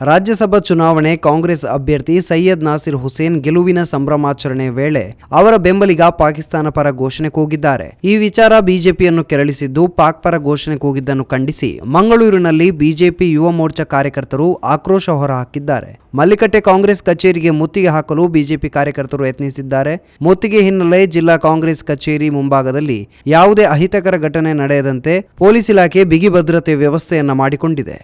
ರಾಜ್ಯಸಭಾ ಚುನಾವಣೆ ಕಾಂಗ್ರೆಸ್ ಅಭ್ಯರ್ಥಿ ಸೈಯದ್ ನಾಸಿರ್ ಹುಸೇನ್ ಗೆಲುವಿನ ಸಂಭ್ರಮಾಚರಣೆ ವೇಳೆ ಅವರ ಬೆಂಬಲಿಗ ಪಾಕಿಸ್ತಾನ ಪರ ಘೋಷಣೆ ಕೂಗಿದ್ದಾರೆ. ಈ ವಿಚಾರ ಬಿಜೆಪಿಯನ್ನು ಕೆರಳಿಸಿದ್ದು ಪಾಕ್ ಪರ ಘೋಷಣೆ ಕೂಗಿದ್ದನ್ನು ಖಂಡಿಸಿ ಮಂಗಳೂರಿನಲ್ಲಿ ಬಿಜೆಪಿ ಯುವ ಮೋರ್ಚಾ ಕಾರ್ಯಕರ್ತರು ಆಕ್ರೋಶ ಹೊರಹಾಕಿದ್ದಾರೆ. ಮಲ್ಲಿಕಟ್ಟೆ ಕಾಂಗ್ರೆಸ್ ಕಚೇರಿಗೆ ಮುತ್ತಿಗೆ ಹಾಕಲು ಬಿಜೆಪಿ ಕಾರ್ಯಕರ್ತರು ಯತ್ನಿಸಿದ್ದಾರೆ. ಮುತ್ತಿಗೆ ಹಿನ್ನೆಲೆ ಜಿಲ್ಲಾ ಕಾಂಗ್ರೆಸ್ ಕಚೇರಿ ಮುಂಭಾಗದಲ್ಲಿ ಯಾವುದೇ ಅಹಿತಕರ ಘಟನೆ ನಡೆಯದಂತೆ ಪೊಲೀಸ್ ಇಲಾಖೆ ಬಿಗಿ ಭದ್ರತೆ ವ್ಯವಸ್ಥೆಯನ್ನ ಮಾಡಿಕೊಂಡಿದೆ.